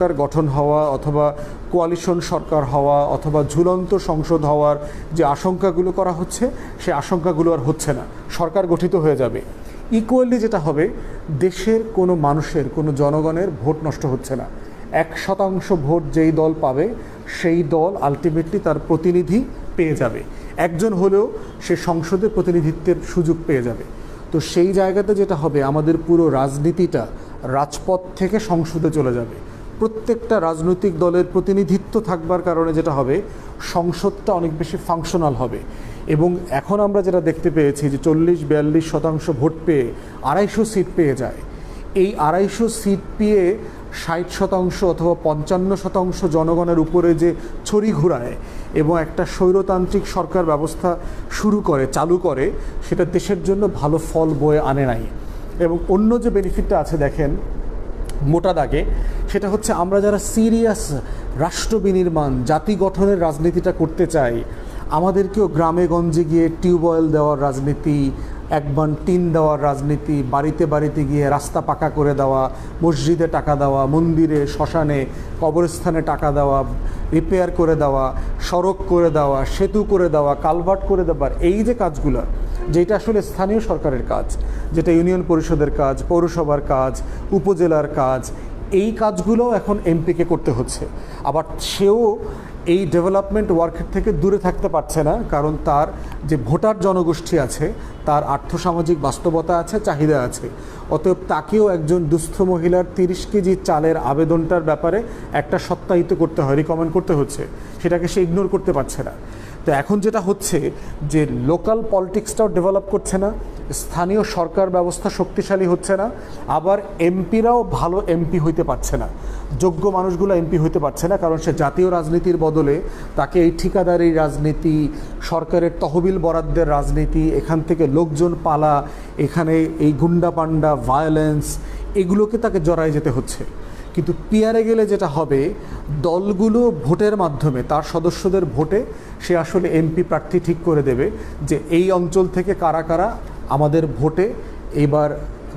সরকার গঠন হওয়া অথবা কোয়ালিশন সরকার হওয়া অথবা ঝুলন্ত সংসদ হওয়ার যে আশঙ্কাগুলো করা হচ্ছে, সে আশঙ্কাগুলো আর হচ্ছে না। সরকার গঠিত হয়ে যাবে। ইকুয়ালি যেটা হবে, দেশের কোনো মানুষের, কোনো জনগণের ভোট নষ্ট হচ্ছে না। এক শতাংশ ভোট যেই দল পাবে, সেই দল আলটিমেটলি তার প্রতিনিধি পেয়ে যাবে। একজন হলেও সে সংসদে প্রতিনিধিত্বের সুযোগ পেয়ে যাবে। তো সেই জায়গাতে যেটা হবে, আমাদের পুরো রাজনীতিটা রাজপথ থেকে সংসদে চলে যাবে। প্রত্যেকটা রাজনৈতিক দলের প্রতিনিধিত্ব থাকবার কারণে যেটা হবে, সংসদটা অনেক বেশি ফাংশনাল হবে। এবং এখন আমরা যেটা দেখতে পেয়েছি যে চল্লিশ বিয়াল্লিশ শতাংশ ভোট পেয়ে আড়াইশো সিট পেয়ে যায়। এই আড়াইশো সিট পেয়ে ষাট শতাংশ অথবা পঞ্চান্ন শতাংশ জনগণের উপরে যে ছড়ি ঘুরায় এবং একটা স্বৈরতান্ত্রিক সরকার ব্যবস্থা শুরু করে, চালু করে, সেটা দেশের জন্য ভালো ফল বয়ে আনে নাই। এবং অন্য যে বেনিফিটটা আছে, দেখেন মোটা দাগে, সেটা হচ্ছে আমরা যারা সিরিয়াস রাষ্ট্র বিনির্মাণ, জাতি গঠনের রাজনীতিটা করতে চাই, আমাদেরকেও গ্রামে গঞ্জে গিয়ে টিউবওয়েল দেওয়ার রাজনীতি একবান টিন দেওয়ার রাজনীতি, বাড়িতে বাড়িতে গিয়ে রাস্তা পাকা করে দেওয়া, মসজিদে টাকা দেওয়া, মন্দিরে, শ্মশানে, কবরস্থানে টাকা দেওয়া রিপেয়ার করে দেওয়া, সড়ক করে দেওয়া, সেতু করে দেওয়া, কালভার্ট করে দেওয়ার, এই যে কাজগুলো যেটা আসলে স্থানীয় সরকারের কাজ, যেটা ইউনিয়ন পরিষদের কাজ, পৌরসভার কাজ, উপজেলার কাজ, এই কাজগুলোও এখন এমপিকে করতে হচ্ছে। আবার সেও এই ডেভেলপমেন্ট ওয়ার্কের থেকে দূরে থাকতে পারছে না, কারণ তার যে ভোটার জনগোষ্ঠী আছে, তার আর্থসামাজিক বাস্তবতা আছে, চাহিদা আছে। অতএব তাকেও একজন দুস্থ মহিলার তিরিশ কেজি চালের আবেদনটার ব্যাপারে একটা সত্যায়িত করতে হয় রিকমেন্ড করতে হচ্ছে। সেটাকে সে ইগনোর করতে পারছে না। তো এখন যেটা হচ্ছে যে লোকাল পলিটিক্সটাও ডেভেলপ করছে না, স্থানীয় সরকার ব্যবস্থা শক্তিশালী হচ্ছে না, আবার এমপিরাও ভালো এমপি হইতে পারছে না, যোগ্য মানুষগুলো এমপি হইতে পারছে না, কারণ সে জাতীয় রাজনীতির বদলে তাকে এই ঠিকাদারি রাজনীতি, সরকারের তহবিল বরাদ্দের রাজনীতি, এখান থেকে লোকজন পালা, এখানে এই গুন্ডা পান্ডা ভায়োলেন্স এগুলোকে তাকে জড়ায় যেতে হচ্ছে। কিন্তু পিয়ারে গেলে যেটা হবে, দলগুলো ভোটের মাধ্যমে, তার সদস্যদের ভোটে সে আসলে এমপি প্রার্থী ঠিক করে দেবে যে এই অঞ্চল থেকে কারা কারা আমাদের ভোটে এবার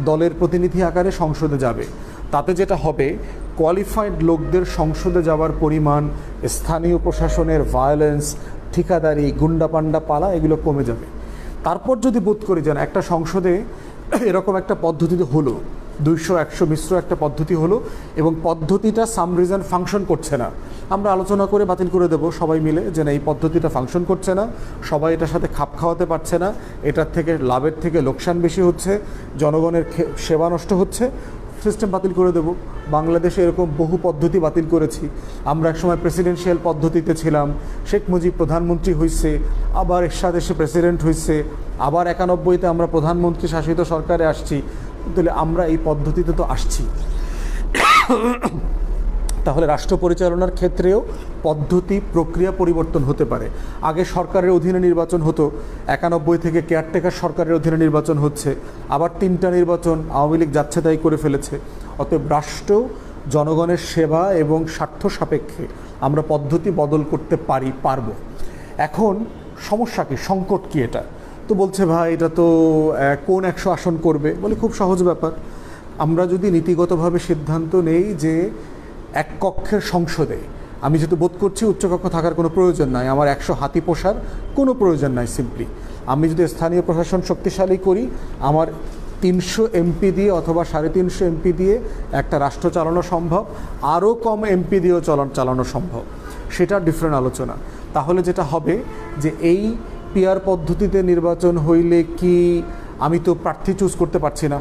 দলের প্রতিনিধি আকারে সংসদে যাবে। তাতে যেটা হবে কোয়ালিফাইড লোকদের সংসদে যাওয়ার পরিমাণ, স্থানীয় প্রশাসনের ভায়োলেন্স ঠিকাদারি, গুন্ডাপান্ডা পালা, এগুলো কমে যাবে। তারপর যদি বোধ করি যেন, একটা সংসদে এরকম একটা পদ্ধতিতে হলো দুইশো, একশো মিশ্র একটা পদ্ধতি হলো এবং পদ্ধতিটা সাম রিজন ফাংশন করছে না। আমরা আলোচনা করে বাতিল করে দেব সবাই মিলে যে না, এই পদ্ধতিটা ফাংশন করছে না, সবাই এটার সাথে খাপ খাওয়াতে পারছে না, এটার থেকে লাভের থেকে লোকসান বেশি হচ্ছে, জনগণের সেবা নষ্ট হচ্ছে। সিস্টেম বাতিল করে দেব। বাংলাদেশে এরকম বহু পদ্ধতি বাতিল করেছি। আমরা একসময় প্রেসিডেন্সিয়াল পদ্ধতিতে ছিলাম, শেখ মুজিব প্রধানমন্ত্রী হয়েছে আবার এরশাদ এসে প্রেসিডেন্ট হয়েছে আবার একানব্বইতে আমরা প্রধানমন্ত্রী শাসিত সরকারে আসছি। তাহলে আমরা এই পদ্ধতিতে তো আসছি। তাহলে রাষ্ট্র পরিচালনার ক্ষেত্রেও পদ্ধতি, প্রক্রিয়া পরিবর্তন হতে পারে। আগে সরকারের অধীনে নির্বাচন হতো, একানব্বই থেকে কেয়ারটেকার সরকারের অধীনে নির্বাচন হচ্ছে, আবার তিনটা নির্বাচন আওয়ামী লীগ যাচ্ছে তাই করে ফেলেছে। অতএব রাষ্ট্র, জনগণের সেবা এবং স্বার্থ সাপেক্ষে আমরা পদ্ধতি বদল করতে পারি, পারব। এখন সমস্যা কি? সংকট কি এটা? তো বলছে, ভাই, এটা তো কোন একশো আসন করবে? বলে, খুব সহজ ব্যাপার। আমরা যদি নীতিগতভাবে সিদ্ধান্ত নেই যে এক কক্ষের সংসদে, আমি যেহেতু বোধ করছি উচ্চকক্ষ থাকার কোনো প্রয়োজন নাই, আমার একশো হাতি পোষার কোনো প্রয়োজন নাই সিম্পলি আমি যদি স্থানীয় প্রশাসন শক্তিশালী করি, আমার তিনশো এমপি দিয়ে অথবা সাড়ে তিনশো এমপি দিয়ে একটা রাষ্ট্র চালানো সম্ভব, আরও কম এমপি দিয়েও চলন চালানো সম্ভব। সেটা ডিফারেন্ট আলোচনা। তাহলে যেটা হবে যে এই পিয়ার পদ্ধতিতে নির্বাচন হইলে কি আমি তো প্রার্থী চুজ করতে পারছি না?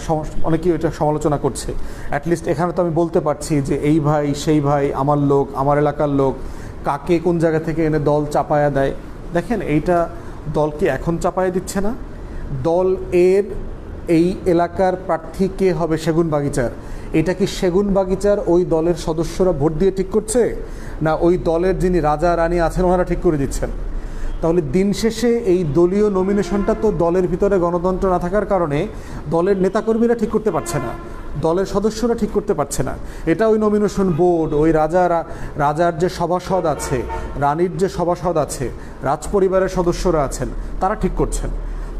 অনেকেই এটা সমালোচনা করছে। অ্যাটলিস্ট এখানে তো আমি বলতে পারছি যে এই ভাই, সেই ভাই, আমার লোক, আমার এলাকার লোক, কাকে কোন জায়গা থেকে এনে দল চাপায়া দেয়? দেখেন, এইটা দলকে এখন চাপায়া দিচ্ছে না? দল এর এই এলাকার প্রার্থী কে হবে? সেগুন বাগিচার। এটা কি সেগুন বাগিচার ওই দলের সদস্যরা ভোট দিয়ে ঠিক করছে? না ওই দলের যিনি রাজা রানী আছেন, ওনারা ঠিক করে দিচ্ছেন? তাহলে দিন শেষে এই দলীয় নমিনেশনটা তো দলের ভিতরে গণতন্ত্র না থাকার কারণে দলের নেতাকর্মীরা ঠিক করতে পারছে না, দলের সদস্যরা ঠিক করতে পারছে না। এটা ওই নমিনেশন বোর্ড ওই রাজা রাজার যে সভাসদ আছে, রানীর যে সভাসদ আছে, রাজপরিবারের সদস্যরা আছেন, তারা ঠিক করছেন।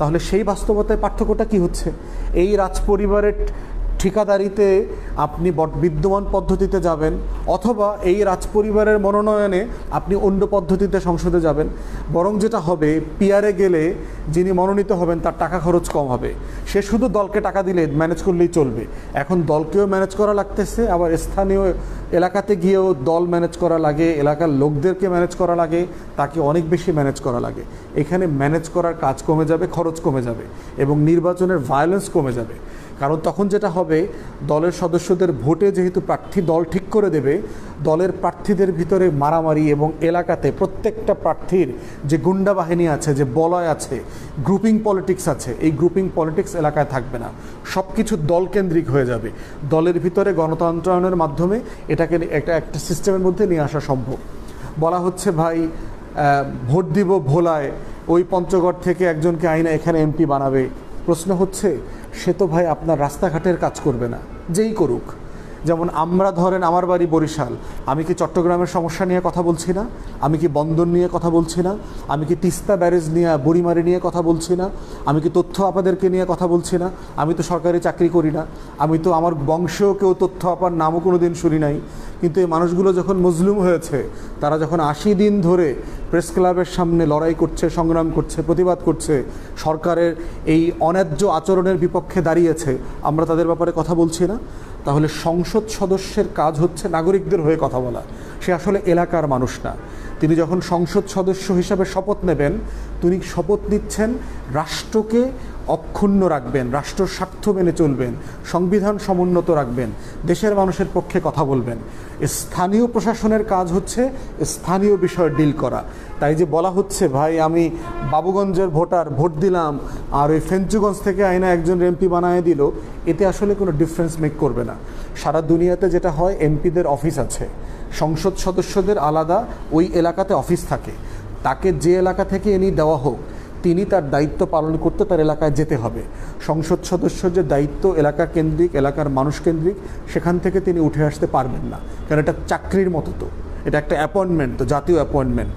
তাহলে সেই বাস্তবতায় পার্থক্যটা কি হচ্ছে? এই রাজপরিবারের ঠিকাদারিতে আপনি বিদ্যমান পদ্ধতিতে যাবেন অথবা এই রাজপরিবারের মনোনয়নে আপনি অন্য পদ্ধতিতে সংসদে যাবেন। বরং যেটা হবে পিয়ারে গেলে যিনি মনোনীত হবেন তার টাকা খরচ কম হবে। সে শুধু দলকে টাকা দিলে ম্যানেজ করলেই চলবে। এখন দলকেও ম্যানেজ করা লাগতেছে, আবার স্থানীয় এলাকাতে গিয়েও দল ম্যানেজ করা লাগে, এলাকার লোকদেরকে ম্যানেজ করা লাগে, তাকে অনেক বেশি ম্যানেজ করা লাগে। এখানে ম্যানেজ করার কাজ কমে যাবে, খরচ কমে যাবে এবং নির্বাচনের ভায়োলেন্স কমে যাবে। কারণ তখন যেটা হবে, দলের সদস্যদের ভোটে যেহেতু প্রার্থী দল ঠিক করে দেবে, দলের প্রার্থীদের ভিতরে মারামারি এবং এলাকাতে প্রত্যেকটা প্রার্থীর যে গুন্ডা বাহিনী আছে, যে বলয় আছে গ্রুপিং পলিটিক্স আছে, এই গ্রুপিং পলিটিক্স এলাকায় থাকবে না। সব কিছু দলকেন্দ্রিক হয়ে যাবে। দলের ভিতরে গণতন্ত্রায়নের মাধ্যমে এটাকে একটা একটা সিস্টেমের মধ্যে নিয়ে আসা সম্ভব। বলা হচ্ছে, ভাই ভোট দিব ভোলায়। ওই পঞ্চগড় থেকে একজনকে আইনা এখানে এমপি বানাবে। প্রশ্ন হচ্ছে, সে তো ভাই আপনার রাস্তাঘাটের কাজ করবে না। যেই করুক। যেমন আমরা ধরেন আমার বাড়ি বরিশাল, আমি কি চট্টগ্রামের সমস্যা নিয়ে কথা বলছি না? আমি কি বন্দর নিয়ে কথা বলছি না? আমি কি তিস্তা ব্যারেজ নিয়ে, বুড়িমারি নিয়ে কথা বলছি না? আমি কি তথ্য আপাদেরকে নিয়ে কথা বলছি না? আমি তো সরকারি চাকরি করি না। আমি তো আমার বংশেও কেউ তথ্য আপার নামও কোনো দিন শুনি নাই। কিন্তু এই মানুষগুলো যখন মজলুম হয়েছে, তারা যখন আশি দিন ধরে প্রেস ক্লাবের সামনে লড়াই করছে, সংগ্রাম করছে, প্রতিবাদ করছে, সরকারের এই অন্যায্য আচরণের বিপক্ষে দাঁড়িয়েছে, আমরা তাদের ব্যাপারে কথা বলছি না? তাহলে সংসদ সদস্যের কাজ হচ্ছে নাগরিকদের হয়ে কথা বলা। সে আসলে এলাকার মানুষ না। তিনি যখন সংসদ সদস্য হিসাবে শপথ নেবেন, তিনি শপথ নিচ্ছেন রাষ্ট্রকে অক্ষুণ্ণ রাখবেন, রাষ্ট্র স্বার্থ মেনে চলবেন, সংবিধান সমুন্নত রাখবেন, দেশের মানুষের পক্ষে কথা বলবেন। স্থানীয় প্রশাসনের কাজ হচ্ছে স্থানীয় বিষয় ডিল করা। তাই যে বলা হচ্ছে, ভাই, আমি বাবুগঞ্জের ভোটার, ভোট দিলাম, আর ওই ফেঞ্চুগঞ্জ থেকে আইনা একজন এমপি বানায় দিল, এতে আসলে কোনো ডিফারেন্স মেক করবে না। সারা দুনিয়াতে যেটা হয়, এমপিদের অফিস আছে। সংসদ সদস্যদের আলাদা, ওই এলাকাতে অফিস থাকে। তাকে যে এলাকা থেকে এনি দেওয়া হোক তিনি তার দায়িত্ব পালন করতে তার এলাকায় যেতে হবে। সংসদ সদস্য যে দায়িত্ব এলাকা কেন্দ্রিক, এলাকার মানুষ কেন্দ্রিক, সেখান থেকে তিনি উঠে আসতে পারবেন না। কারণ এটা চাকরির মতো তো। এটা একটা অ্যাপয়েন্টমেন্ট তো জাতীয় অ্যাপয়েন্টমেন্ট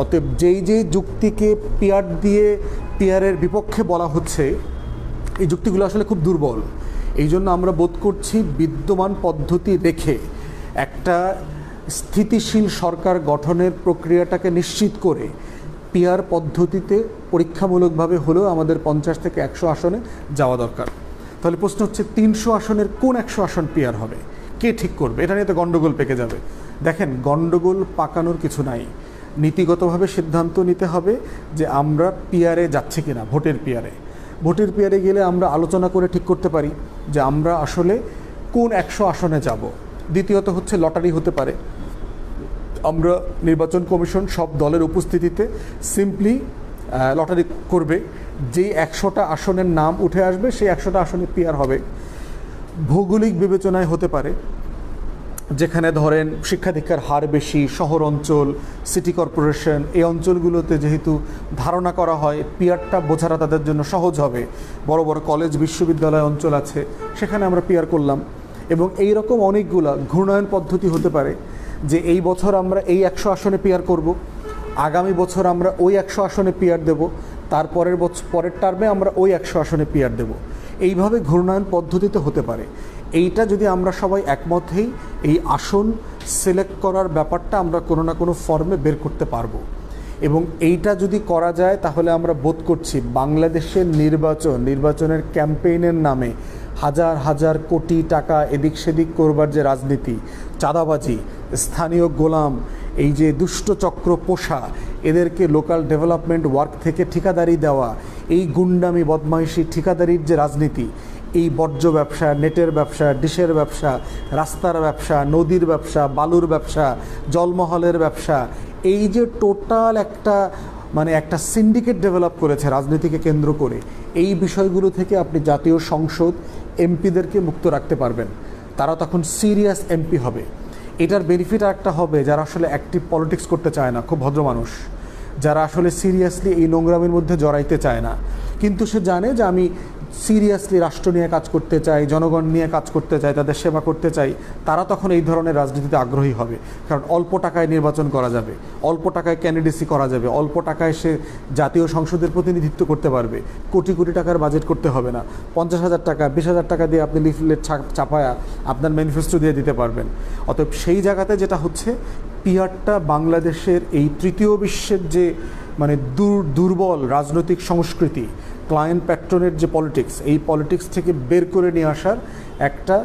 অতএব যেই যেই যুক্তিকে পিয়ার দিয়ে, পিয়ারের বিপক্ষে বলা হচ্ছে, এই যুক্তিগুলো আসলে খুব দুর্বল। এই জন্য আমরা বোধ করছি বিদ্যমান পদ্ধতি রেখে একটা স্থিতিশীল সরকার গঠনের প্রক্রিয়াটাকে নিশ্চিত করে পিয়ার পদ্ধতিতে পরীক্ষামূলকভাবে হলেও আমাদের পঞ্চাশ থেকে একশো আসনে যাওয়া দরকার। তাহলে প্রশ্ন হচ্ছে, তিনশো আসনের কোন একশো আসন পিয়ার হবে? কে ঠিক করবে? এটা নিয়ে তো গণ্ডগোল পেকে যাবে। দেখেন, গণ্ডগোল পাকানোর কিছু নাই। নীতিগতভাবে সিদ্ধান্ত নিতে হবে যে আমরা পিয়ারে যাচ্ছি কিনা, ভোটের পিয়ারে ভোটের পিয়ারে গেলে আমরা আলোচনা করে ঠিক করতে পারি যে আমরা আসলে কোন একশো আসনে যাব। দ্বিতীয়ত হচ্ছে লটারি হতে পারে। আমরা নির্বাচন কমিশন সব দলের উপস্থিতিতে সিম্পলি লটারি করবে। যেই একশোটা আসনের নাম উঠে আসবে, সেই একশোটা আসনে পিয়ার হবে। ভৌগোলিক বিবেচনায় হতে পারে, যেখানে ধরেন শিক্ষা দীক্ষার হার বেশি, শহর অঞ্চল সিটি কর্পোরেশন এই অঞ্চলগুলোতে যেহেতু ধারণা করা হয় পিয়ারটা বোঝাটা তাদের জন্য সহজ হবে। বড় বড় কলেজ বিশ্ববিদ্যালয় অঞ্চল আছে, সেখানে আমরা পিয়ার করলাম। এবং এই রকম অনেকগুলা ঘূর্ণায়ন পদ্ধতি হতে পারে যে এই বছর আমরা এই একশো আসনে পিয়ার করব, আগামী বছর আমরা ওই একশো আসনে পিয়ার দেব, তারপরের বছর পরের টার্মে আমরা ওই একশো আসনে পিয়ার দেব। এইভাবে ঘূর্ণায়ন পদ্ধতিতে হতে পারে। এইটা যদি আমরা সবাই একমত হই, এই আসন সিলেক্ট করার ব্যাপারটা আমরা কোনো না কোনো ফর্মে বের করতে পারব। এবং এইটা যদি করা যায়, তাহলে আমরা বোধ করছি বাংলাদেশের নির্বাচন, নির্বাচনের ক্যাম্পেইনের নামে হাজার হাজার কোটি টাকা এদিক সেদিক করবার যে রাজনীতি, চাঁদাবাজি, স্থানীয় গোলাম, এই যে দুষ্ট চক্র পোষা, এদেরকে লোকাল ডেভেলপমেন্ট ওয়ার্ক থেকে ঠিকাদারি দেওয়া, এই গুন্ডামি, বদমাইশি ঠিকাদারির যে রাজনীতি, এই বর্জ্য ব্যবসা, নেটের ব্যবসা, ডিশের ব্যবসা, রাস্তার ব্যবসা, নদীর ব্যবসা, বালুর ব্যবসা, জলমহলের ব্যবসা, এই যে টোটাল একটা মানে একটা সিন্ডিকেট ডেভেলপ করেছে রাজনীতিকে কেন্দ্র করে, এই বিষয়গুলো থেকে আপনি জাতীয় সংসদ এমপিদেরকে মুক্ত রাখতে পারবেন। তারা তখন সিরিয়াস এমপি হবে। এটার বেনিফিট একটা হবে, যারা আসলে অ্যাক্টিভ পলিটিক্স করতে চায় না, খুব ভদ্র মানুষ। যারা আসলে সিরিয়াসলি এই নোংরামের মধ্যে জড়াইতে চায় না। কিন্তু সে জানে যে আমি সিরিয়াসলি রাষ্ট্র নিয়ে কাজ করতে চায়, জনগণ নিয়ে কাজ করতে চায়, তাদের সেবা করতে চায়, তারা তখন এই ধরনের রাজনীতিতে আগ্রহী হবে। কারণ অল্প টাকায় নির্বাচন করা যাবে, অল্প টাকায় ক্যান্ডিডেসি করা যাবে, অল্প টাকায় সে জাতীয় সংসদের প্রতিনিধিত্ব করতে পারবে। কোটি কোটি টাকার বাজেট করতে হবে না। পঞ্চাশ হাজার টাকা, বিশ হাজার টাকা দিয়ে আপনি লিফলেট চাপায়া আপনার ম্যানিফেস্টো দিয়ে দিতে পারবেন। অতএব সেই জায়গাতে যেটা হচ্ছে পিয়ারটা বাংলাদেশের এই তৃতীয় বিশ্বের যে মানে দুর, দুর্বল রাজনৈতিক সংস্কৃতি, ক্লায়েন্ট প্যাট্রনের যে পলিটিক্স, এই পলিটিক্স থেকে বের করে নিয়ে আসার একটা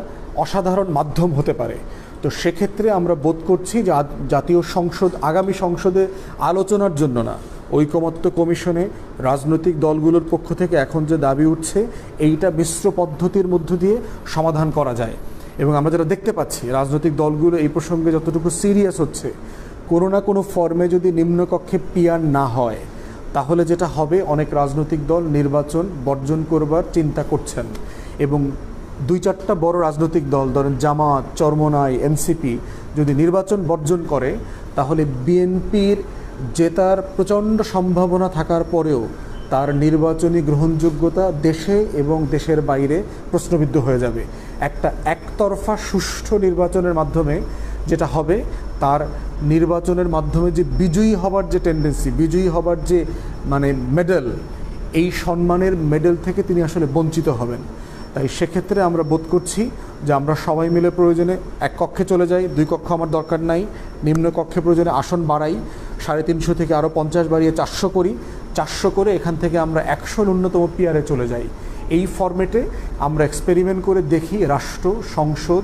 অসাধারণ মাধ্যম হতে পারে। তো সেক্ষেত্রে আমরা বোধ করছি যে জাতীয় সংসদ, আগামী সংসদে আলোচনার জন্য না, ঐকমত্য কমিশনে রাজনৈতিক দলগুলোর পক্ষ থেকে এখন যে দাবি উঠছে, এইটা মিশ্র পদ্ধতির মধ্য দিয়ে সমাধান করা যায়। এবং আমরা যেটা দেখতে পাচ্ছি, রাজনৈতিক দলগুলো এই প্রসঙ্গে যতটুকু সিরিয়াস হচ্ছে, কোনো না কোনো ফর্মে যদি নিম্নকক্ষে পিয়ার না হয়, তাহলে যেটা হবে, অনেক রাজনৈতিক দল নির্বাচন বর্জন করবার চিন্তা করছেন। এবং দুই চারটা বড় রাজনৈতিক দল, ধরেন জামাত, চরমনাই, এনসিপি, যদি নির্বাচন বর্জন করে, তাহলে বিএনপির জেতার প্রচণ্ড সম্ভাবনা থাকার পরেও তার নির্বাচনী গ্রহণযোগ্যতা দেশে এবং দেশের বাইরে প্রশ্নবিদ্ধ হয়ে যাবে। একটা একতরফা সুষ্ঠু নির্বাচনের মাধ্যমে যেটা হবে, তার নির্বাচনের মাধ্যমে যে বিজয়ী হবার যে টেন্ডেন্সি বিজয়ী হবার যে মানে মেডেল এই সম্মানের মেডেল থেকে তিনি আসলে বঞ্চিত হবেন। তাই সেক্ষেত্রে আমরা বোধ করছি যে আমরা সবাই মিলে প্রয়োজনে এক কক্ষে চলে যাই, দুই কক্ষ আমার দরকার নাই, নিম্ন কক্ষে প্রয়োজনে আসন বাড়াই, সাড়ে তিনশো থেকে আরও পঞ্চাশ বাড়িয়ে চারশো করি চারশো করে এখান থেকে আমরা একশো ন্যূনতম পিয়ারে চলে যাই। এই ফরম্যাটে আমরা এক্সপেরিমেন্ট করে দেখি রাষ্ট্র, সংসদ